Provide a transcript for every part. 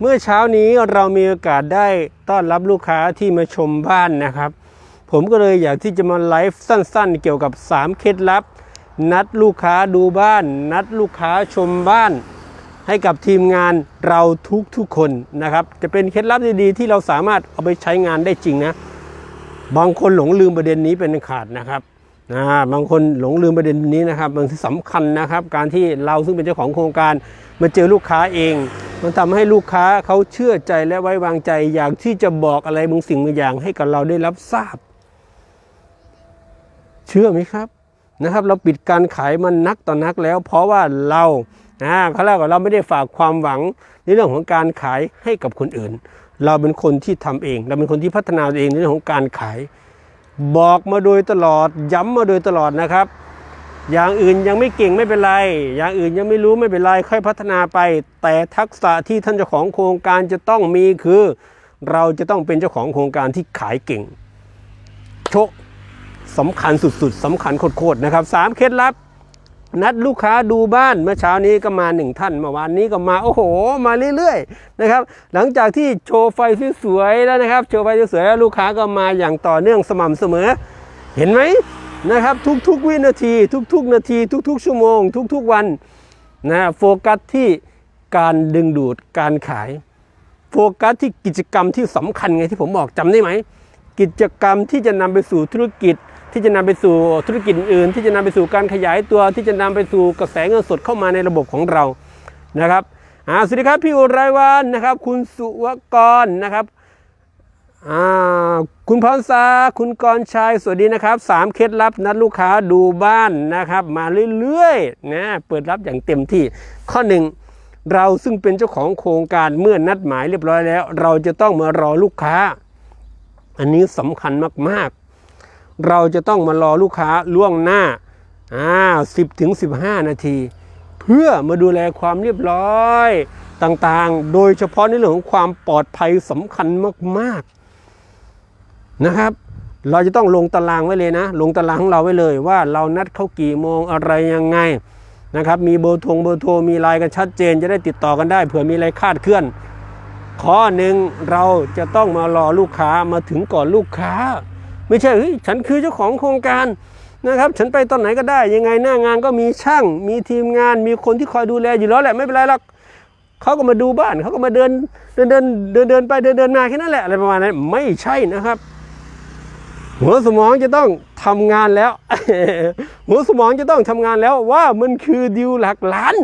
เมื่อเช้านี้เรามีโอกาสได้ต้อนรับลูกค้าที่มาชมบ้านนะครับ ผมก็เลยอยากที่จะมาไลฟ์สั้นๆ เกี่ยวกับ 3 เคล็ดลับ นัดลูกค้าดูบ้าน นัดลูกค้าชมบ้าน ให้กับทีมงานเราทุกๆคนนะครับ จะเป็นเคล็ดลับดีๆ ที่เราสามารถเอาไปใช้งานได้จริงนะ บางคนหลงลืมประเด็นนี้เป็นอันขาดนะครับ นะบางคนหลงลืมประเด็นนี้นะครับมันสำคัญนะครับ การที่เราซึ่งเป็นเจ้าของโครงการมาเจอลูกค้าเอง มันทำให้ลูกค้าเขาเชื่อใจและไว้วางใจ อยากที่จะบอกอะไรบางสิ่งบางอย่างให้กับเราได้รับทราบ เชื่อไหมครับนะครับ เราปิดการขายมันนักต่อนนักแล้ว เพราะว่าเราอ่าเขาเรียกว่าเราไม่ได้ฝากความหวังในเรื่องของการขายให้กับคนอื่น เราเป็นคนที่ทำเอง เราเป็นคนที่พัฒนาตัวเองในเรื่องของการขาย บอกมาโดยตลอด ย้ำมาโดยตลอดนะครับ อย่างอื่นยังไม่เก่งไม่เป็นไร อย่างอื่นยังไม่รู้ไม่เป็นไรค่อยพัฒนาไป แต่ทักษะที่ท่านเจ้าของโครงการจะต้องมีคือ เราจะต้องเป็นเจ้าของโครงการที่ขายเก่ง โชคสำคัญสุดๆสำคัญโคตรๆนะครับสามเคล็ดลับ นัดลูกค้าดูบ้านเมื่อเช้านี้ก็มาหนึ่งท่านเมื่อวานนี้ก็มาโอ้โห มาเรื่อยๆนะครับ หลังจากที่โชว์ไฟสวยๆแล้วนะครับ โชว์ไฟสวยๆแล้วลูกค้าก็มาอย่างต่อเนื่องสม่ำเสมอ เห็นไหมนะครับ ทุกๆวินาที ทุก ๆ นาที ทุก ๆ ชั่วโมง ทุก ๆ วันนะโฟกัสที่การดึงดูดการขาย โฟกัสที่กิจกรรมที่สำคัญไงที่ผมบอกจำได้ไหมกิจกรรมที่จะนำไปสู่ธุรกิจ ที่จะนำไปสู่ธุรกิจอื่น ที่จะนำไปสู่การขยายตัวที่จะนำไปสู่กระแสเงินสดเข้ามาในระบบของเรานะครับอ่าสวัสดีครับพี่อุไรวันนะครับ คุณสุวกรนะครับอ่าคุณพรษาคุณกรชัยสวัสดีนะครับสามเคล็ดลับนัดลูกค้าดูบ้านนะครับ มาเรื่อยๆนะเปิดรับอย่างเต็มที่ข้อหนึ่งเราซึ่งเป็นเจ้าของโครงการเมื่อนัดหมายเรียบร้อยแล้ว เราจะต้องมารอลูกค้า อันนี้สำคัญมากๆ เราจะต้องมารอลูกค้าล่วงหน้าอ่าสิบถึงสิบห้านาที เพื่อมาดูแลความเรียบร้อยต่างๆ โดยเฉพาะในเรื่องของความปลอดภัยสำคัญมากๆนะครับ เราจะต้องลงตารางไว้เลยนะ ลงตารางของเราไว้เลยว่าเรานัดเขากี่โมงอะไรยังไงนะครับมีเบอร์โทรเบอร์โทรมีไลน์กันชัดเจนจะได้ติดต่อกันได้เผื่อมีอะไรคาดเคลื่อน ข้อหนึ่งเราจะต้องมารอลูกค้ามาถึงก่อนลูกค้า ไม่ใช่เฮ้ยฉันคือเจ้าของโครงการนะครับ ฉันไปตอนไหนก็ได้ยังไงหน้างานก็มีช่าง มีทีมงาน มีคนที่คอยดูแลอยู่แล้วแหละไม่เป็นไรหรอกเขาก็มาดูบ้านเขาก็มาเดินเดินเดินเดินเดินไปเดินเดินมาแค่นั้นแหละอะไรประมาณนั้นไม่ใช่นะครับ หัวสมองจะต้องทำงานแล้ว หัวสมองจะต้องทำงานแล้วว่ามันคือดิวหลักล้าน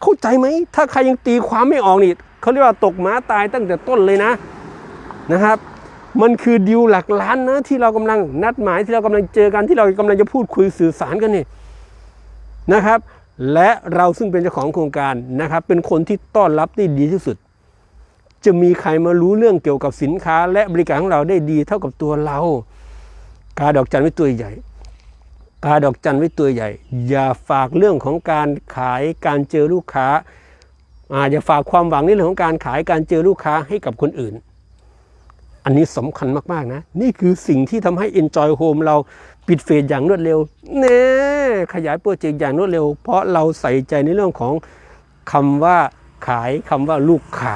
เข้าใจไหมถ้าใครยังตีความไม่ออกนี่เขาเรียกว่าตกม้าตายตั้งแต่ต้นเลยนะนะครับ มันคือดิวหลักล้านนะ ที่เรากำลังนัดหมายที่เรากำลังเจอกันที่เรากำลังจะพูดคุยสื่อสารกันนี่นะครับ และเราซึ่งเป็นเจ้าของโครงการนะครับ เป็นคนที่ต้อนรับได้ดีที่สุด จะมีใครมารู้เรื่องเกี่ยวกับสินค้า และบริการของเราได้ดีเท่ากับตัวเรา กาดอกจันไว้ตัวใหญ่กาดอกจันไว้ตัวใหญ่ อย่าฝากเรื่องของการขายการเจอลูกค้าอาอย่าฝากความหวังในเรื่องของการขายการเจอลูกค้าให้กับคนอื่น อันนี้สำคัญมากๆนะ นี่คือสิ่งที่ทำให้ Enjoy Home เราปิดเฟสอย่างรวดเร็วเน่ขยายโปรเจกต์อย่างรวดเร็ว เพราะเราใส่ใจในเรื่องของคำว่าขายคำว่าลูกค้า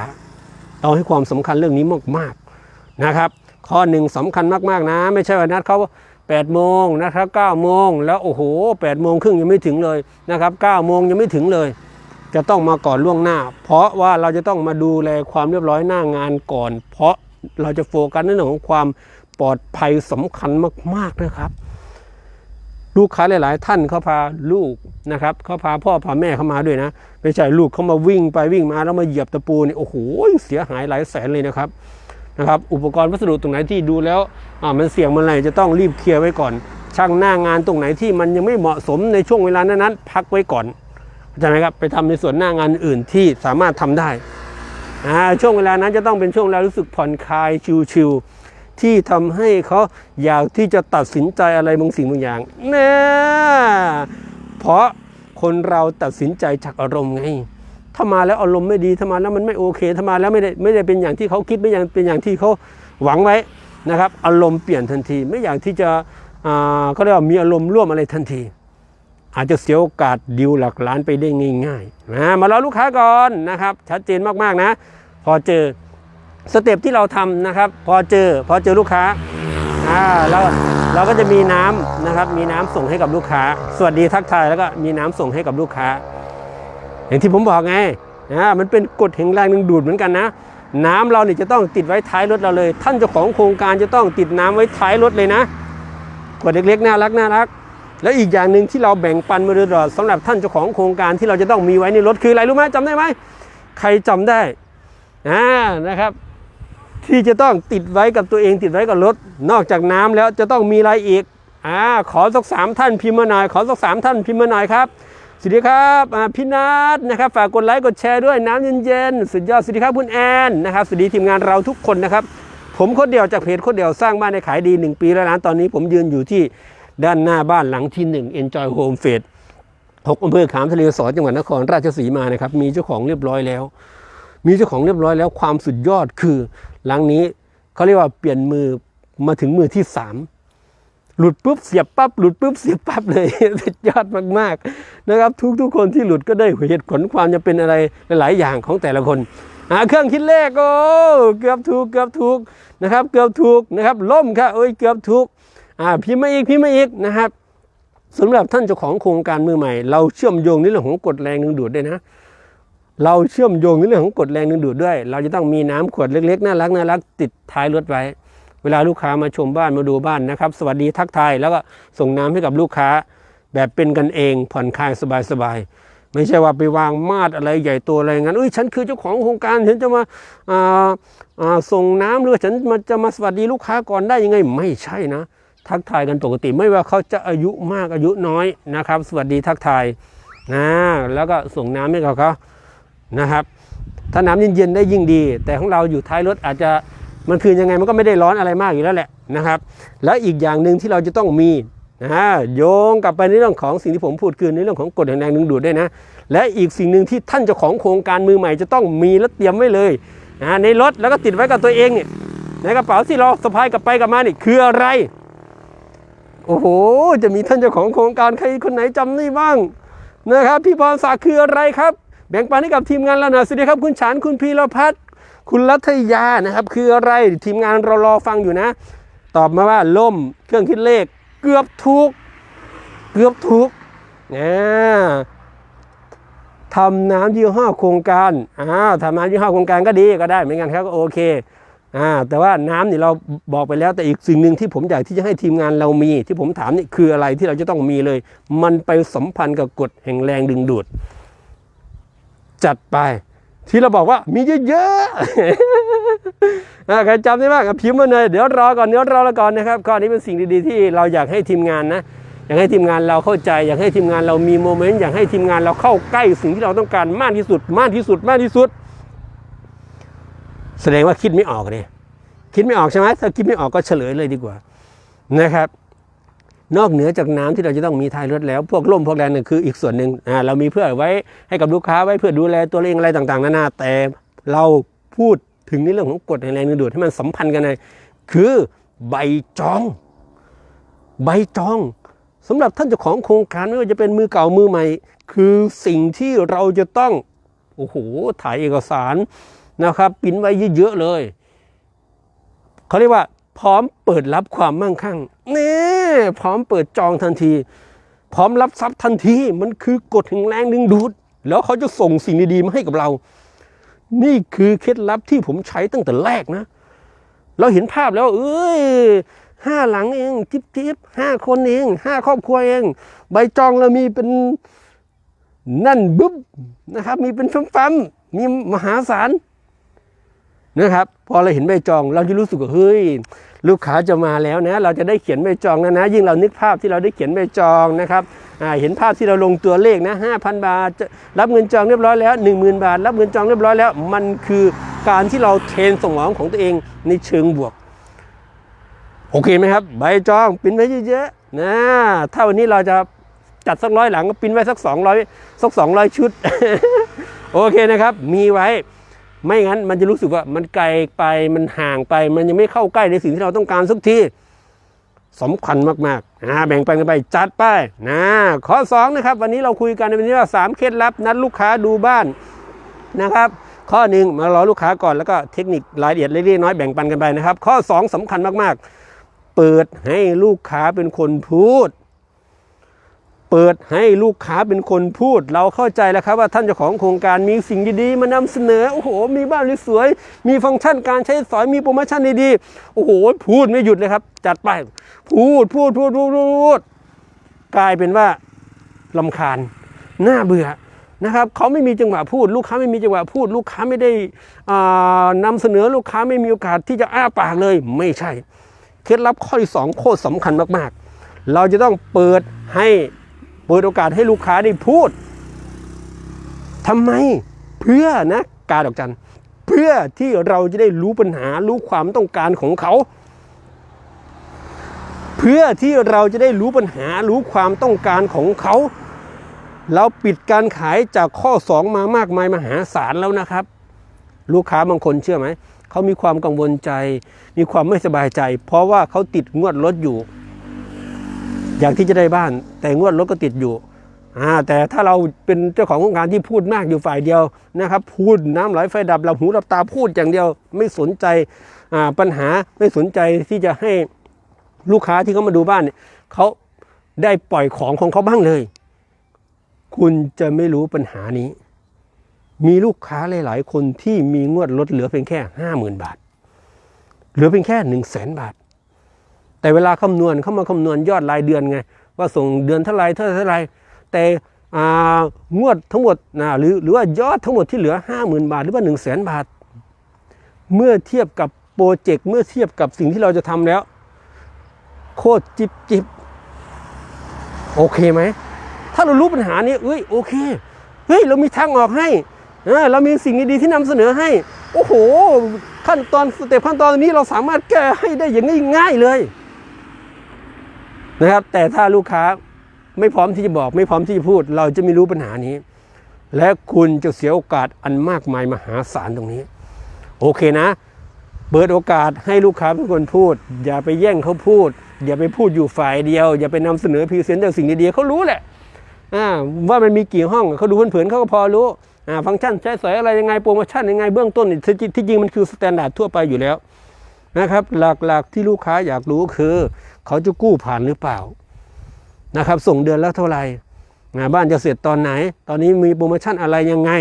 เราให้ความสำคัญเรื่องนี้มากๆนะครับ ข้อหนึ่งสำคัญมากๆนะ ไม่ใช่ว่านัดเขา8โมงนะครับ9โมงแล้วโอ้โห8โมงครึ่งยังไม่ถึงเลยนะครับ9โมงยังไม่ถึงเลย จะต้องมาก่อนล่วงหน้า เพราะว่าเราจะต้องมาดูแลความเรียบร้อยหน้างานก่อน เพราะ เราจะโฟกัสในเรื่องของความปลอดภัยสำคัญมากๆนะครับ ลูกค้าหลาย ๆ ท่านเขาพาลูกนะครับเขาพาพ่อพาแม่เข้ามาด้วยนะไม่ใช่ลูกเขามาวิ่งไปวิ่งมาแล้วมาเหยียบตะปูนี่โอ้โหเสียหายหลายแสนเลยนะครับนะครับอุปกรณ์วัสดุตรงไหนที่ดูแล้วอ่ามันเสี่ยงมื่อไรจะต้องรีบเคลียร์ไว้ก่อน ช่างหน้างานตรงไหนที่มันยังไม่เหมาะสมในช่วงเวลานั้นๆพักไว้ก่อนเข้าใจไหมครับไปทำในส่วนหน้างานอื่นที่สามารถทำได้ ช่วงเวลานั้นจะต้องเป็นช่วงเวลารู้สึกผ่อนคลายชิวๆที่ทำให้เขาอยากที่จะตัดสินใจอะไรบางสิ่งบางอย่างน่เพราะคนเราตัดสินใจจากอารมณ์ไงถ้ามาแล้วอารมณ์ไม่ดีถ้ามาแล้วมันไม่โอเคถ้ามาแล้วไม่ได้ไม่ได้เป็นอย่างที่เขาคิดไม่อย่างเป็นอย่างที่เขาหวังไว้นะครับ อารมณ์เปลี่ยนทันที ไม่อย่างที่จะอ่าเขาเรียกว่ามีอารมณ์ร่วมอะไรทันที อาจจะเสียโอกาสดิวหลักล้านไปได้ง่ายๆนะมารอลูกค้าก่อนนะครับ ชัดเจนมากๆนะ พอเจอสเต็ปที่เราทำนะครับ พอเจอพอเจอลูกค้าอ่าแล้วเราก็จะมีน้ำนะครับ มีน้ำส่งให้กับลูกค้า สวัสดีทักทายแล้วก็มีน้ำส่งให้กับลูกค้า อย่างที่ผมบอกไงนะมันเป็นกฎแห่งแรงดึงดูดเหมือนกันนะ น้ำเราเนี่ยจะต้องติดไว้ท้ายรถเราเลย ท่านเจ้าของโครงการจะต้องติดน้ำไว้ท้ายรถเลยนะกฎเล็กๆน่ารักน่ารัก แล้วอีกอย่างหนึ่งที่เราแบ่งปันมาโดยตลอดสำหรับท่านเจ้าของโครงการที่เราจะต้องมีไว้ในรถคืออะไรรู้ไหมจำได้ไหมใครจำได้อ่านะครับ ที่จะต้องติดไว้กับตัวเองติดไว้กับรถ นอกจากน้ำแล้วจะต้องมีอะไรอีกอ่าขอสักสามท่านพิมพ์มาหน่อยขอสักสามท่านพิมพ์มาหน่อยครับสวัสดีครับพี่นัทนะครับฝากกดไลค์กดแชร์ด้วยน้ำเย็นๆสุดยอดสวัสดีครับคุณแอนนะครับสวัสดีทีมงานเราทุกคนนะครับ ผมคนเดียวจากเพจคนเดียวสร้างบ้านในขายดี 1 ปีแล้วนะตอนนี้ผมยืนอยู่ที่ ด้านหน้าบ้านหลังที่1 Enjoy Home f a d 6อำเภอขามทะเลสอจังหวัดนครราชสีมานะครับมีเจ้าของเรียบร้อยแล้ว มีเจ้าของเรียบร้อยแล้วความสุดยอดคือ หลังนี้เขาเรียกว่าเปลี่ยนมือมาถึงมือที่ 3 หลุดปุ๊บเสียบปั๊บหลุดปุ๊บเสียบปั๊บเลยสุดยอดมากๆนะครับ ทุกทุกๆคนที่หลุดก็ได้เหตุผลความจะเป็นอะไรหลาย ๆ อย่างของแต่ละคนอ่าเครื่องคิดเลขโอ้เกือบถูกเกือบถูกนะครับ เกือบถูกนะครับล่มค่ะโอ้ยเกือบถูก พิมพ์มาอีกพิมพ์มาอีกนะครับสำหรับท่านเจ้าของโครงการมือใหม่ เราเชื่อมโยงในเรื่องของกฎแรงดึงดูดด้วยนะ เราเชื่อมโยงในเรื่องของกฎแรงดึงดูดด้วย เราจะต้องมีน้ำขวดเล็กๆน่ารักน่ารักติดท้ายรถไว้ เวลาลูกค้ามาชมบ้านมาดูบ้านนะครับ สวัสดีทักทายแล้วก็ส่งน้ำให้กับลูกค้า แบบเป็นกันเองผ่อนคลายสบายๆไม่ใช่ว่าไปวางมาดอะไรใหญ่โตอะไรงั้นเอ้ยฉันคือเจ้าของโครงการฉันจะมาาาส่งน้ำหรือฉันมาจะมาสวัสดีลูกค้าก่อนได้ยังไงไม่ใช่นะ ทักทายกันปกติ ไม่ว่าเขาจะอายุมากอายุน้อยนะครับ สวัสดีทักทายนะแล้วก็ส่งน้ำให้กับเขานะครับ ถ้าน้ำเย็นๆได้ยิ่งดี แต่ของเราอยู่ท้ายรถอาจจะมันคือยังไงมันก็ไม่ได้ร้อนอะไรมากอยู่แล้วแหละนะครับ แล้วอีกอย่างหนึ่งที่เราจะต้องมีนะโยงกลับไปในเรื่องของสิ่งที่ผมพูดคือในเรื่องของกฎแห่งแรงดึงดูดด้วยนะ และอีกสิ่งหนึ่งที่ท่านเจ้าของโครงการมือใหม่จะต้องมีและเตรียมไว้เลยนะในรถแล้วก็ติดไว้กับตัวเองเนี่ยในกระเป๋าที่เราสะพายกลับไปกลับมานี่คืออะไร โอ้โห จะมีท่านเจ้าของโครงการใครคนไหนจำได้บ้างนะครับ พี่พรศักดิ์คืออะไรครับ แบ่งปันให้กับทีมงานเราหน่อยสวัสดีครับคุณฉานคุณพีรพัฒน์คุณรัตยานะครับ คืออะไรทีมงานเรารอฟังอยู่นะ ตอบมาว่าล่มเครื่องคิดเลข เกือบถูกเกือบถูกเนี่ยทำน้ำยี่ห้อโครงการอ่าทำน้ำยี่ห้อโครงการก็ดีก็ได้เหมือนกันครับก็โอเค อ่าแต่ว่าน้ำนี่เราบอกไปแล้วแต่อีกสิ่งหนึ่งที่ผมอยากที่จะให้ทีมงานเรามี ที่ผมถามนี่คืออะไรที่เราจะต้องมีเลย มันไปสัมพันธ์กับกฎแห่งแรงดึงดูด จัดไป ที่เราบอกว่ามีเยอะๆอ่าใครจำได้บ้างพิมพ์มาเลยเดี๋ยวรอก่อนเดี๋ยวรอแล้วก่อนนะครับข้อนี้เป็นสิ่งดีๆ ที่เราอยากให้ทีมงานนะอยากให้ทีมงานเราเข้าใจ อยากให้ทีมงานเรามีโมเมนต์อยากให้ทีมงานเราเข้าใกล้สิ่งที่เราต้องการมากที่สุด มากที่สุดมากที่สุด แสดงว่าคิดไม่ออกเลยคิดไม่ออกใช่ไหมถ้าคิดไม่ออกก็เฉลยเลยดีกว่านะครับ นอกเหนือจากน้ำที่เราจะต้องมีท้ายรถแล้ว พวกร่มพวกแรงเนี่ยคืออีกส่วนหนึ่งอ่าเรามีเพื่อไว้ให้กับลูกค้าไว้เพื่อดูแลตัวเองอะไรต่างๆนานาแต่เราพูดถึงในเรื่องของกฎแห่งแรงดึงดูดให้มันสัมพันธ์กันเลยคือใบจอง ใบจองสำหรับท่านเจ้าของโครงการไม่ว่าจะเป็นมือเก่ามือใหม่ คือสิ่งที่เราจะต้องโอ้โหถ่ายเอกสาร นะครับปิ้นไว้เยอะๆเลยเขาเรียกว่า พร้อมเปิดรับความมั่งคั่งนี่พร้อมเปิดจองทันที พร้อมรับทรัพย์ทันทีมันคือกฎแห่งแรงดึงดูด แล้วเขาจะส่งสิ่งดีๆมาให้กับเรา นี่คือเคล็ดลับที่ผมใช้ตั้งแต่แรกนะ เราเห็นภาพแล้ว เอ้ยห้าหลังเองจิ๊บจิ๊บห้าคนเองห้าครอบครัวเอง ใบจองเรามีเป็นนั่นบึ๊บนะครับ มีเป็นฟัมๆมีมหาศาล นะครับ พอเราเห็นใบจองเราจะรู้สึกว่าเฮ้ยลูกค้าจะมาแล้วนะเราจะได้เขียนใบจองนะนะ ยิ่งเรานึกภาพที่เราได้เขียนใบจองนะครับเห็นภาพที่เราลงตัวเลขนะ5,000 บาทจะรับเงินจองเรียบร้อยแล้ว 10,000 บาท รับเงินจองเรียบร้อยแล้ว มันคือการที่เราเทรนสมองของตัวเองในเชิงบวก โอเคไหมครับ ใบจองปิ้นไว้เยอะๆนะถ้าวันนี้เราจะจัดสักร้อยหลังก็ปิ้นไว้สัก 200สัก200 ชุด โอเคนะครับ มีไว้ ไม่งั้นมันจะรู้สึกว่ามันไกลไปมันห่างไป มันยังไม่เข้าใกล้ในสิ่งที่เราต้องการสักทีสำคัญมากๆนะแบ่งปันกันไปจัดไปนะข้อ2นะครับ วันนี้เราคุยกันในวันนี้ว่า3เคล็ดลับนัดลูกค้าดูบ้านนะครับ ข้อหนึ่งมารอลูกค้าก่อนแล้วก็เทคนิครายละเอียดเล็กๆน้อยแบ่งปันกันไปนะครับ ข้อ 2สำคัญมากๆ เปิดให้ลูกค้าเป็นคนพูด เปิดให้ลูกค้าเป็นคนพูด เราเข้าใจแล้วครับว่าท่านเจ้าของโครงการมีสิ่งดีๆ มานำเสนอ โอ้โห มีบ้านสวยๆมีฟังก์ชันการใช้สอยมีโปรโมชั่นดีๆ โอ้โห พูดไม่หยุดเลยครับ จัดไป พูดพูดพูดพูดพูดพดกลายเป็นว่าลำคาญน่าเบื่อนะครับเขาไม่มีจังหวะพูด ลูกค้าไม่มีจังหวะพูด ลูกค้าไม่ได้อ่านำเสนอลูกค้าไม่มีโอกาสที่จะอ้าปากเลยไม่ใช่ เคล็ดลับข้อที่สองโคตรสำคัญมากๆ เราจะต้องเปิดให้ เปิดโอกาสให้ลูกค้าได้พูดทำไมเพื่อนะกาดอกจันเพื่อที่เราจะได้รู้ปัญหารู้ความต้องการของเขา เพื่อที่เราจะได้รู้ปัญหารู้ความต้องการของเขา เราปิดการขายจากข้อ 2 มามากมายมหาศาลแล้วนะครับ ลูกค้าบางคนเชื่อไหมเขามีความกังวลใจ มีความไม่สบายใจ เพราะว่าเขาติดงวดรถอยู่ อยากที่จะได้บ้าน แต่งวดรถก็ติดอยู่อ่าแต่ถ้าเราเป็นเจ้าของโครงการที่พูดมากอยู่ฝ่ายเดียวนะครับ พูดน้ำไหลไฟดับหลับหูหลับตาพูดอย่างเดียวไม่สนใจอ่าปัญหาไม่สนใจที่จะให้ลูกค้าที่เขามาดูบ้านเนี่ยเขาได้ปล่อยของของเขาบ้างเลย คุณจะไม่รู้ปัญหานี้ มีลูกค้าหลาย ๆ คนที่มีงวดลดเหลือเพียงแค่ห้าหมื่นบาท เหลือเพียงแค่หนึ่งแสนบาท แต่เวลาคำนวณเขามาคำนวณยอดรายเดือนไง ว่าส่งเดือนเท่าไรเท่าไรแต่งวดทั้งหมดนะหรือหรือว่ายอดทั้งหมดที่เหลือห้าหมื่นบาท หรือว่าหนึ่งแสนบาท เมื่อเทียบกับโปรเจกต์เมื่อเทียบกับสิ่งที่เราจะทำแล้ว โคตรจิบจิบโอเคไหม ถ้าเรารู้ปัญหานี้เอ้ยโอเคเฮ้ยเรามีทางออกให้เออเรามีสิ่งดีๆที่นำเสนอให้ โอ้โห ขั้นตอนสเต็ปขั้นตอนนี้เราสามารถแก้ให้ได้อย่างง่ายๆเลย นะครับ แต่ถ้าลูกค้าไม่พร้อมที่จะบอกไม่พร้อมที่จะพูด เราจะไม่รู้ปัญหานี้ และคุณจะเสียโอกาสอันมากมายมหาศาลตรงนี้ โอเคนะ เปิดโอกาสให้ลูกค้าเป็นคนพูด อย่าไปแย่งเขาพูด อย่าไปพูดอยู่ฝ่ายเดียว อย่าไปนำเสนอพรีเซนต์แต่สิ่งดีๆเขารู้แหละว่ามันมีกี่ห้องเขาดูเผินๆเขาก็พอรู้ฟังก์ชันใช้สอยอะไรยังไงโปรโมชั่นยังไงเบื้องต้นที่จริงที่จริงมันคือสแตนดาร์ดทั่วไปอยู่แล้วนะครับหลักๆที่ลูกค้าอยากรู้คือ เขาจะกู้ผ่านหรือเปล่านะครับ ส่งเดือนละเท่าไหร่บ้านจะเสร็จตอนไหน ตอนนี้มีโปรโมชั่นอะไรยังไง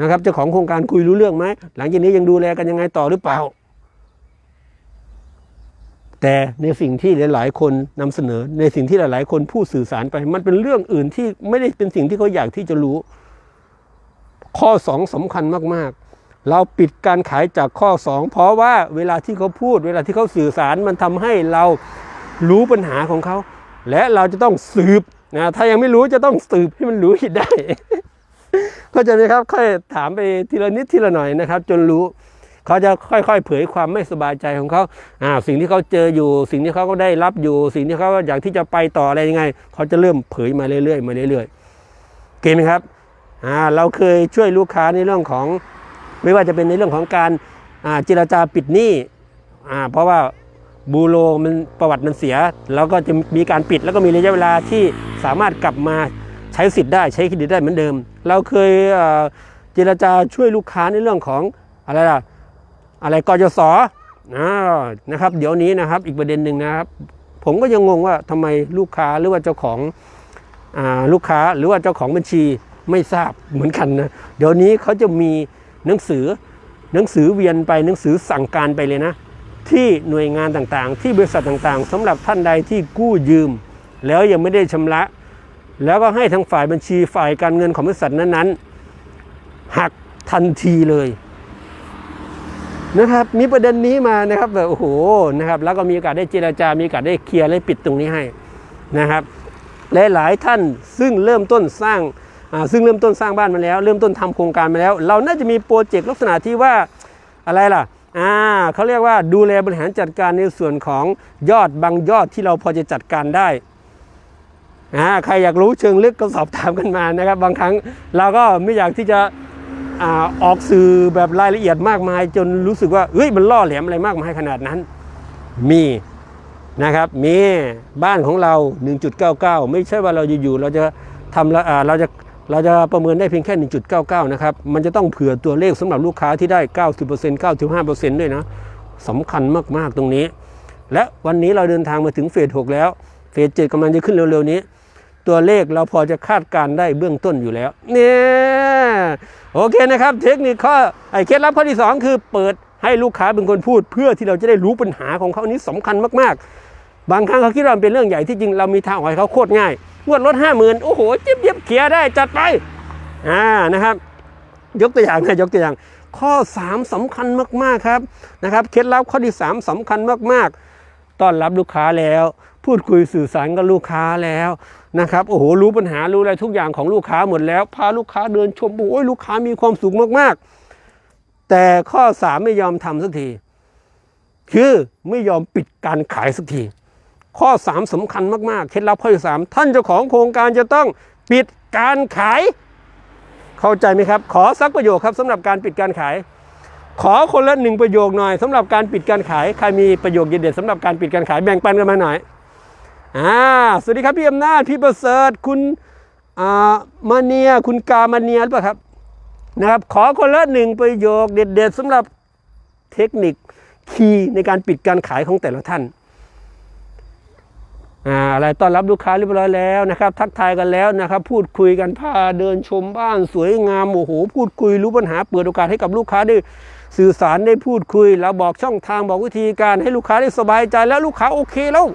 นะครับเจ้าของโครงการคุยรู้เรื่องไหมหลังจากนี้ยังดูแลกันยังไงต่อหรือเปล่า แต่ในสิ่งที่หลาย ๆ คนนำเสนอ ในสิ่งที่หลาย ๆ คนพูดสื่อสารไป มันเป็นเรื่องอื่นที่ไม่ได้เป็นสิ่งที่เขาอยากที่จะรู้ ข้อสองสำคัญมาก เราปิดการขายจากข้อสองเพราะว่าเวลาที่เขาพูด เวลาที่เขาสื่อสารมันทำให้เรารู้ปัญหาของเขา และเราจะต้องสืบนะถ้ายังไม่รู้จะต้องสืบให้มันรู้ให้ได้ก็จะนะครับค่อยถามไปทีละนิดทีละหน่อยนะครับ จนรู้เขาจะค่อยๆ เผยความไม่สบายใจของเขาอ่าสิ่งที่เขาเจออยู่ สิ่งที่เขาก็ได้รับอยู่ สิ่งที่เขาอยากที่จะไปต่ออะไรยังไงเขาจะเริ่มเผยมาเรื่อยๆมาเรื่อยๆเกมไหมครับอ่าเราเคยช่วยลูกค้าในเรื่องของ ไม่ว่าจะเป็นในเรื่องของการเจรจาปิดหนี้เพราะว่าบูโรมันประวัติมันเสีย แล้วก็จะมีการปิดแล้วก็มีระยะเวลาที่สามารถกลับมาใช้สิทธิ์ได้ใช้เครดิตได้เหมือนเดิม เราเคยเจรจาช่วยลูกค้าในเรื่องของอะไรล่ะอะไรกยศนะครับ เดี๋ยวนี้นะครับอีกประเด็นหนึ่งนะครับ ผมก็ยังงงว่าทำไมลูกค้าหรือว่าเจ้าของอลูกค้าหรือว่าเจ้าของบัญชีไม่ทราบเหมือนกันนะเดี๋ยวนี้เขาจะมี หนังสือหนังสือเวียนไปหนังสือสั่งการไปเลยนะ ที่หน่วยงานต่างๆ ที่บริษัทต่างๆสำหรับท่านใดที่กู้ยืม แล้วยังไม่ได้ชำระ แล้วก็ให้ทางฝ่ายบัญชีฝ่ายการเงินของบริษัทนั้นๆหักทันทีเลยนะครับมีประเด็นนี้มานะครับแบบโอ้โหนะครับแล้วก็มีโอกาสได้เจราจา มีโอกาสได้เคลียร์และปิดตรงนี้ให้นะครับหลายๆท่านซึ่งเริ่มต้นสร้าง ซึ่งเริ่มต้นสร้างบ้านมาแล้ว เริ่มต้นทำโครงการมาแล้ว เราน่าจะมีโปรเจกต์ลักษณะที่ว่าอะไรล่ะอ่าเขาเรียกว่าดูแลบริหารจัดการในส่วนของยอดบางยอดที่เราพอจะจัดการได้อ่าใครอยากรู้เชิงลึกก็สอบถามกันมานะครับ บางครั้งเราก็ไม่อยากที่จะอ่าออกสื่อแบบรายละเอียดมากมาย จนรู้สึกว่าเฮ้ยมันล่อแหลมอะไรมากมายขนาดนั้น มีนะครับมีบ้านของเรา 1.99 ไม่ใช่ว่าเราอยู่ๆเราจะทำละอ่าเราจะ เราจะประเมินได้เพียงแค่ 1.99 นะครับ มันจะต้องเผื่อตัวเลขสำหรับลูกค้าที่ได้ 90% 95%ด้วยนะสำคัญมาก ๆ ตรงนี้ และวันนี้เราเดินทางมาถึงเฟส 6 แล้ว เฟส 7กำลังจะขึ้นเร็ว ๆ นี้ ตัวเลขเราพอจะคาดการได้เบื้องต้นอยู่แล้ว เนี่ย โอเคนะครับ เทคนิคข้อไอ้เคล็ดลับข้อที่ 2 คือเปิดให้ลูกค้าเป็นคนพูด เพื่อที่เราจะได้รู้ปัญหาของเขาอันนี้สำคัญมาก ๆ บางครั้งเขาคิดว่ามันเป็นเรื่องใหญ่ที่จริงเรามีทางออกให้เขาโคตรง่ายงวดลดห้าหมื่นโอ้โหเจี๊ยบเจี๊ยบเคลียได้จัดไปอ่านะครับ ยกตัวอย่างนะยกตัวอย่าง ข้อ 3สำคัญมากๆครับนะครับเคล็ดลับข้อที่ 3สำคัญมากๆต้อนรับลูกค้าแล้ว พูดคุยสื่อสารกับลูกค้าแล้วนะครับโอ้โหรู้ปัญหารู้อะไรทุกอย่างของลูกค้าหมดแล้ว พาลูกค้าเดินชมโอ้ยลูกค้ามีความสุขมากๆ แต่ข้อ 3 ไม่ยอมทำสักที คือไม่ยอมปิดการขายสักที ข้อ 3สำคัญมากๆ เคล็ดลับข้อที่3ท่านเจ้าของโครงการจะต้องปิดการขาย เข้าใจไหมครับ ขอสักประโยคครับสำหรับการปิดการขาย ขอคนละหนึ่งประโยคหน่อยสำหรับการปิดการขาย ใครมีประโยคเด็ดๆสำหรับการปิดการขายแบ่งปันกันมาหน่อยอ่าสวัสดีครับพี่อำนาจพี่ประเสริฐคุณอ่ามาเนียคุณกามาเนียหรือเปล่าครับนะครับ ขอคนละหนึ่งประโยคเด็ดๆสำหรับเทคนิคคีย์ในการปิดการขายของแต่ละท่าน อะไรต้อนรับลูกค้าเรียบร้อยแล้วนะครับ ทักทายกันแล้วนะครับ พูดคุยกันพาเดินชมบ้านสวยงามโอ้โหพูดคุยรู้ปัญหาเปิดโอกาสให้กับลูกค้าได้สื่อสารได้พูดคุย แล้วบอกช่องทางบอกวิธีการให้ลูกค้าได้สบายใจแล้วลูกค้าโอเคแล้ว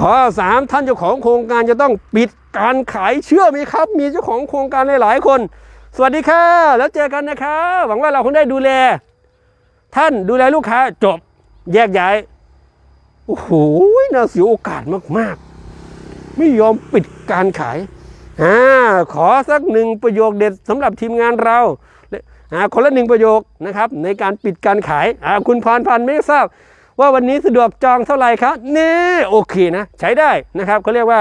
ข้อสามท่านเจ้าของโครงการจะต้องปิดการขายเชื่อไหมครับ มีเจ้าของโครงการหลายๆคน สวัสดีค่ะแล้วเจอกันนะครับหวังว่าเราคงได้ดูแล ท่านดูแลลูกค้าจบแยกย้าย โอ้โหน่าเสียโอกาสมากๆ ไม่ยอมปิดการขายอ่าขอสักหนึ่งประโยคเด็ดสำหรับทีมงานเราอ่าคนละหนึ่งประโยคนะครับ ในการปิดการขายอ่าคุณพรพันธ์ไม่ทราบ ว่าวันนี้สะดวกจองเท่าไหร่ครับนี่โอเคนะใช้ได้นะครับเขาเรียกว่า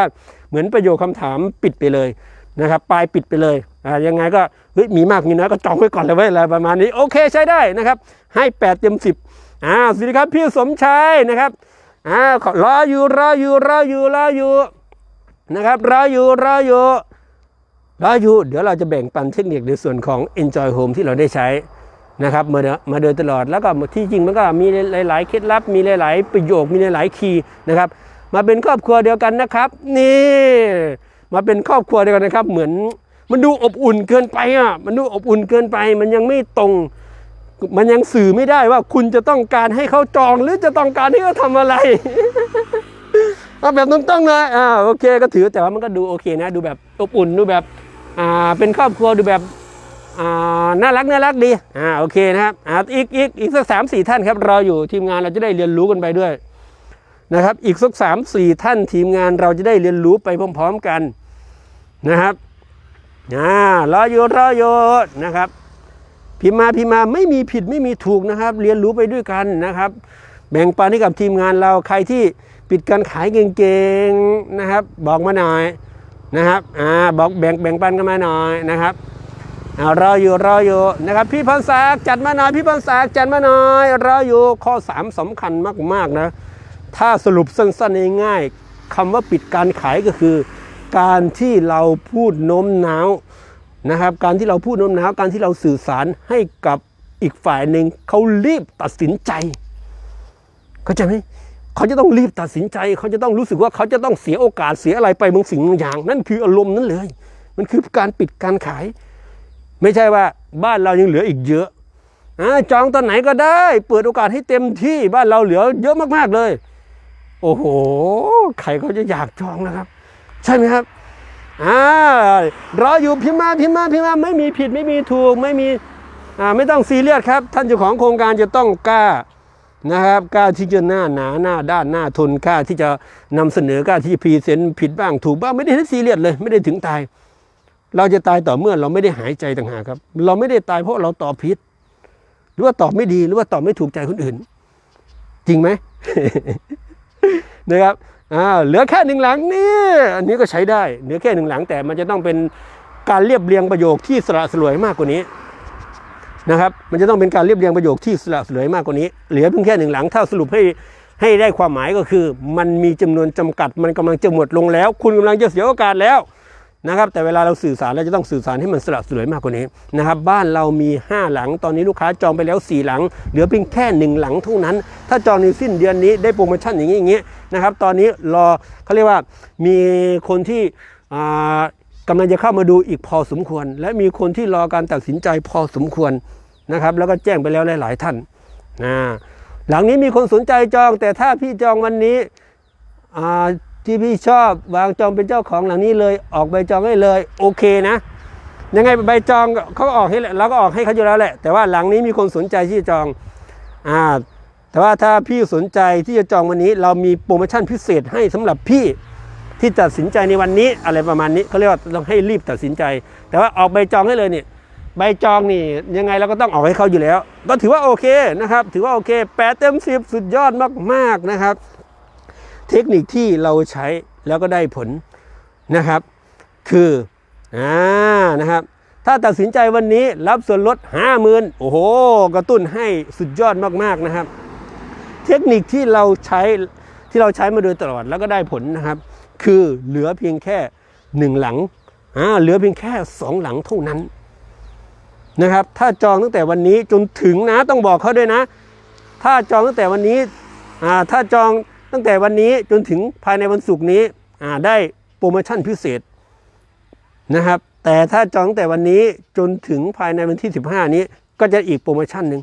เหมือนประโยคคำถามปิดไปเลยนะครับปลายปิดไปเลยอ่ายังไงก็เฮ้ยมีมากมีน้อยก็จองไว้ก่อนเลยเว้อะไรประมาณนี้โอเคใช้ได้นะครับ ให้ 8 เต็ม 10อ่าสวัสดีครับพี่สมชายนะครับ อ่าขอรออยู่รออยู่รออยู่รออยู่นะครับรออยู่รออยู่รออยู่ เดี๋ยวเราจะแบ่งปันเทคนิคในส่วนของ Enjoy Home ที่เราได้ใช้นะครับมาเดมาเดินตลอดแล้วก็ที่จริงมันก็มีหลาย ๆ เคล็ดลับ มีหลาย ๆ ประโยคมีหลาย ๆ คีย์นะครับ มาเป็นครอบครัวเดียวกันนะครับ นี่ มาเป็นครอบครัวเดียวกันนะครับ เหมือนมันดูอบอุ่นเกินไปอะมันดูอบอุ่นเกินไป มันยังไม่ตรง มันยังสื่อไม่ได้ว่าคุณจะต้องการให้เขาจองหรือจะต้องการให้เขาทำอะไรเอาแบบตรงๆเลยอ่าโอเคก็ถือแต่ว่ามันก็ดูโอเคนะดูแบบอบอุ่นดูแบบอ่าเป็นครอบครัวดูแบบอ่าน่ารักน่ารักดีอ่าโอเคนะครับอ่าอีกอีกอีกสักสามสี่ท่านครับรออยู่ทีมงานเราจะได้เรียนรู้กันไปด้วยนะครับอีกสักสามสี่ท่านทีมงานเราจะได้เรียนรู้ไปพร้อม ๆกันนะครับอ่ารออยู่รออยู่นะครับ พิมมาพิมมาไม่มีผิดไม่มีถูกนะครับ เรียนรู้ไปด้วยกันนะครับ แบ่งปันให้กับทีมงานเราใครที่ปิดการขายเก่งๆนะครับ บอกมาหน่อยนะครับอ่าบอกแบ่งแบ่งปันกันมาหน่อยนะครับอ่ารออยู่รออยู่นะครับ พี่พรศักดิ์จัดมาหน่อยพี่พรศักดิ์จัดมาหน่อยรออยู่ข้อ 3สำคัญมากๆนะถ้าสรุปสั้นๆง่ายๆคำว่าปิดการขายก็คือ การที่เราพูดโน้มน้าว นะครับ การที่เราพูดโน้มน้าวการที่เราสื่อสารให้กับอีกฝ่ายหนึ่งเขารีบตัดสินใจเข้าใจไหมเขาจะต้องรีบตัดสินใจ เขาจะต้องรู้สึกว่าเขาจะต้องเสียโอกาสเสียอะไรไปบางสิ่งบางอย่าง นั่นคืออารมณ์นั้นเลย มันคือการปิดการขาย ไม่ใช่ว่าบ้านเรายังเหลืออีกเยอะอาจองตอนไหนก็ได้ เปิดโอกาสให้เต็มที่บ้านเราเหลือเยอะมากๆเลย โอ้โห ใครเขาจะอยากจองนะครับ ใช่ไหมครับ อ่ารออยู่พิมพ์มาพิมพ์มาพิมพ์มาไม่มีผิดไม่มีถูกไม่มีอ่าไม่ต้องซีเรียสครับ ท่านเจ้าของโครงการจะต้องกล้านะครับกล้าที่จะหน้าหนาหน้าด้านหน้าทนกล้าที่จะนำเสนอกล้าที่จะพรีเซนต์ผิดบ้างถูกบ้างไม่ได้ซีเรียสเลย ไม่ได้ถึงตาย เราจะตายต่อเมื่อเราไม่ได้หายใจต่างหากครับ เราไม่ได้ตายเพราะเราตอบผิด หรือว่าตอบไม่ดีหรือว่าตอบไม่ถูกใจคนอื่น จริงไหมนะครับ อ่าเหลือแค่หนึ่งหลังนี่อันนี้ก็ใช้ได้เหลือแค่หนึ่งหลังแต่มันจะต้องเป็นการเรียบเรียงประโยคที่สละสลวยมากกว่านี้นะครับมันจะต้องเป็นการเรียบเรียงประโยคที่สละสลวยมากกว่านี้ เหลือเพียงแค่หนึ่งหลังถ้าสรุปให้ให้ได้ความหมายก็คือ มันมีจำนวนจำกัด มันกำลังจะหมดลงแล้ว คุณกำลังจะเสียโอกาสแล้ว นะครับแต่เวลาเราสื่อสารเราจะต้องสื่อสารให้มันสละสลวยมากกว่านี้นะครับบ้านเรามี 5 หลังตอนนี้ลูกค้าจองไปแล้ว 4 หลัง เหลือเพียงแค่หนึ่งหลังเท่านั้น ถ้าจองในสิ้นเดือนนี้ได้โปรโมชั่นอย่างนี้อย่างนี้นะครับตอนนี้รอเขาเรียกว่ามีคนที่กำลังจะเข้ามาดูอีกพอสมควร และมีคนที่รอการตัดสินใจพอสมควรนะครับแล้วก็แจ้งไปแล้วหลาย ๆ ท่านนะหลังนี้มีคนสนใจจองแต่ถ้าพี่จองวันนี้ ที่พี่ชอบวางจองเป็นเจ้าของหลังนี้เลย ออกใบจองให้เลยโอเคนะ ยังไงใบจองเขาออกให้แหละเราก็ออกให้เขาอยู่แล้วแหละ แต่ว่าหลังนี้มีคนสนใจที่จะจองอ่าแต่ว่าถ้าพี่สนใจที่จะจองวันนี้ เรามีโปรโมชั่นพิเศษให้สำหรับพี่ที่ตัดสินใจในวันนี้อะไรประมาณนี้เขาเรียกว่าต้องให้รีบตัดสินใจ แต่ว่าออกใบจองให้เลยเนี่ยใบจองนี่ยังไงเราก็ต้องออกให้เขาอยู่แล้ว ก็ถือว่าโอเคนะครับ ถือว่าโอเคแปดเต็มสิบสุดยอดมากๆนะครับ เทคนิคที่เราใช้แล้วก็ได้ผลนะครับ คืออ่านะครับ ถ้าตัดสินใจวันนี้รับส่วนลดห้าหมื่นโอ้โห กระตุ้นให้สุดยอดมากๆนะครับ เทคนิคที่เราใช้ที่เราใช้มาโดยตลอดแล้วก็ได้ผลนะครับ คือเหลือเพียงแค่หนึ่งหลังอ่าเหลือเพียงแค่สองหลังเท่านั้นนะครับ ถ้าจองตั้งแต่วันนี้จนถึงนะต้องบอกเขาด้วยนะ ถ้าจองตั้งแต่วันนี้อ่าถ้าจอง ตั้งแต่วันนี้จนถึงภายในวันศุกร์นี้ได้โปรโมชั่นพิเศษนะครับ แต่ถ้าจองตั้งแต่วันนี้จนถึงภายในวันที่ 15 นี้ ก็จะอีกโปรโมชั่นหนึ่ง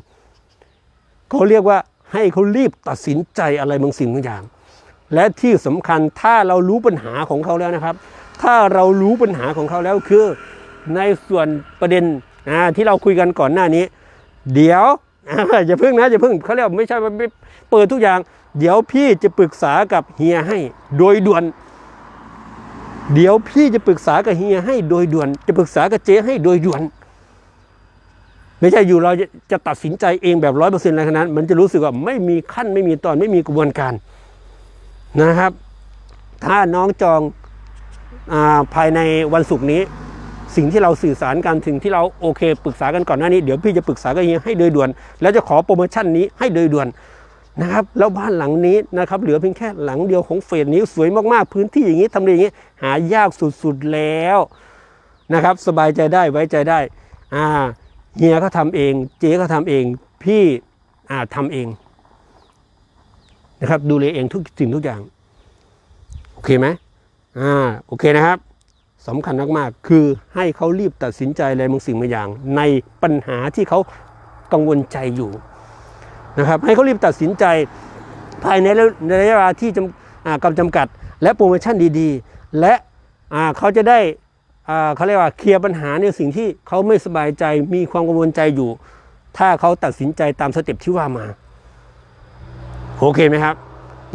เขาเรียกว่าให้เขารีบตัดสินใจอะไรบางสิ่งบางอย่าง และที่สำคัญถ้าเรารู้ปัญหาของเขาแล้วนะครับ ถ้าเรารู้ปัญหาของเขาแล้วคือ ในส่วนประเด็นที่เราคุยกันก่อนหน้านี้ เดี๋ยวอย่าเพิ่งนะอย่าเพิ่งเขาเรียกว่าไม่ใช่เปิดทุกอย่าง เดี๋ยวพี่จะปรึกษากับเฮียให้โดยด่วน เดี๋ยวพี่จะปรึกษากับเฮียให้โดยด่วน จะปรึกษากับเจ๊ให้โดยด่วน ไม่ใช่อยู่เราจะจะตัดสินใจเองแบบร้อยเปอร์เซ็นต์อะไรขนาดนั้น มันจะรู้สึกว่าไม่มีขั้นไม่มีตอนไม่มีกระบวนการนะครับ ถ้าน้องจองอาภายในวันศุกร์นี้ สิ่งที่เราสื่อสารกันถึงที่เราโอเคปรึกษากันก่อนหน้านี้เดี๋ยวพี่จะปรึกษากับเฮียให้โดยด่วน แล้วจะขอโปรโมชั่นนี้ให้โดยด่วน นะครับแล้วบ้านหลังนี้นะครับเหลือเพียงแค่หลังเดียวของเฟสนี้สวยมากๆพื้นที่อย่างนี้ทำเลอย่างนี้ หายากสุดๆแล้วนะครับ สบายใจได้ไว้ใจได้อ่าเฮียก็ทำเอง เจ๊ก็ทำเอง พี่อ่าทำเองนะครับดูแลเองทุกสิ่งทุกอย่าง โอเคไหมอ่าโอเคนะครับสำคัญมากๆ คือให้เขารีบตัดสินใจอะไรบางสิ่งบางอย่าง ในปัญหาที่เขากังวลใจอยู่ นะครับให้เขารีบตัดสินใจภายในระยะเวลาที่จำกำจำกัด และโปรโมชั่นดีๆ และเขาจะได้เขาเรียกว่าเคลียร์ปัญหาในสิ่งที่เขาไม่สบายใจมีความกังวลใจอยู่ ถ้าเขาตัดสินใจตามสเต็ปที่ว่ามาโอเคไหมครับ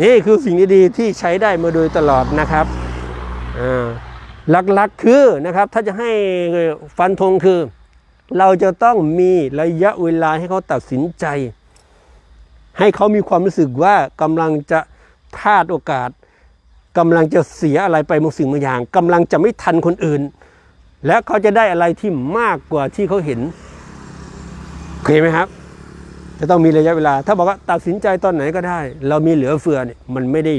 นี่คือสิ่งดีๆที่ใช้ได้มาโดยตลอดนะครับหลักๆคือนะครับถ้าจะให้ฟันธงคือ เราจะต้องมีระยะเวลาให้เขาตัดสินใจ ให้เขามีความรู้สึกว่ากำลังจะพลาดโอกาสกำลังจะเสียอะไรไปบางสิ่งบางอย่างกำลังจะไม่ทันคนอื่น และเขาจะได้อะไรที่มากกว่าที่เขาเห็นโอเคไหมครับ จะต้องมีระยะเวลา ถ้าบอกว่าตัดสินใจตอนไหนก็ได้ เรามีเหลือเฟือเนี่ยมันไม่ได้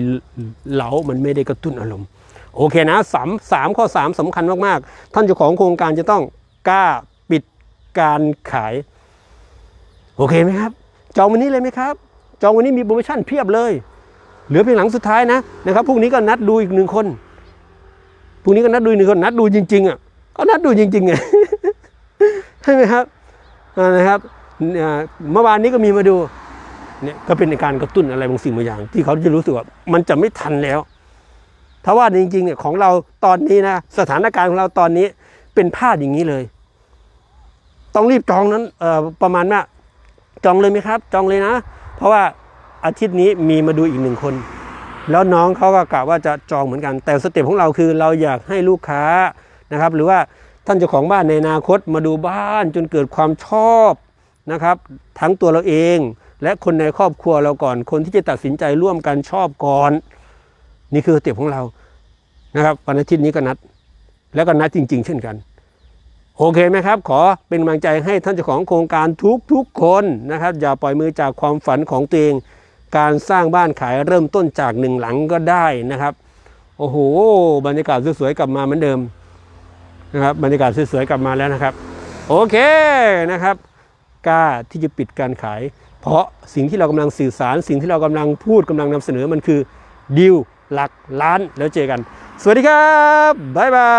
เหลา มันไม่ได้กระตุ้นอารมณ์ โอเคนะสามสามข้อสามสำคัญมากๆ ท่านเจ้าของโครงการจะต้องกล้าปิดการขาย โอเคไหมครับ จองวันนี้เลยไหมครับ จองวันนี้มีโปรโมชั่นเพียบเลย เหลือเพียงหลังสุดท้ายนะนะครับพรุ่งนี้ก็นัดดูอีกหนึ่งคนพรุ่งนี้ก็นัดดูหนึ่งคนนัดดูจริงๆอะก็นัดดูจริงๆไงใช่ไหมครับนะครับเมื่อวานนี้ก็มีมาดูเนี่ยก็เป็นการกระตุ้นอะไรบางสิ่งบางอย่าง ที่เขาจะรู้สึกว่ามันจะไม่ทันแล้ว ถ้าว่าจริงๆเนี่ยของเราตอนนี้นะสถานการณ์ของเราตอนนี้เป็นพลาดอย่างนี้เลย ต้องรีบจองนั้นประมาณว่าจองเลยไหมครับ จองเลยนะ เพราะว่าอาทิตย์นี้มีมาดูอีกหนึ่งคน แล้วน้องเขาก็กะว่าจะจองเหมือนกัน แต่สเต็ปของเราคือเราอยากให้ลูกค้านะครับ หรือว่าท่านเจ้าของบ้านในอนาคตมาดูบ้านจนเกิดความชอบนะครับ ทั้งตัวเราเอง และคนในครอบครัวเราก่อน คนที่จะตัดสินใจร่วมกันชอบก่อน นี่คือสเต็ปของเรานะครับวันอาทิตย์นี้ก็นัด แล้วก็นัดจริง ๆ เช่นกัน โอเคไหมครับ ขอเป็นกำลังใจให้ท่านเจ้าของโครงการทุกทุกๆคนนะครับ อย่าปล่อยมือจากความฝันของตัวเอง การสร้างบ้านขายเริ่มต้นจากหนึ่งหลังก็ได้นะครับโอ้โหบรรยากาศสวยๆกลับมาเหมือนเดิมนะครับบรรยากาศสวยๆกลับมาแล้วนะครับ โอเคนะครับกล้าที่จะปิดการขาย เพราะสิ่งที่เรากำลังสื่อสาร สิ่งที่เรากำลังพูดกำลังนำเสนอมันคือดิวหลักล้านแล้วเจอกัน สวัสดีครับบ๊ายบา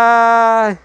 ย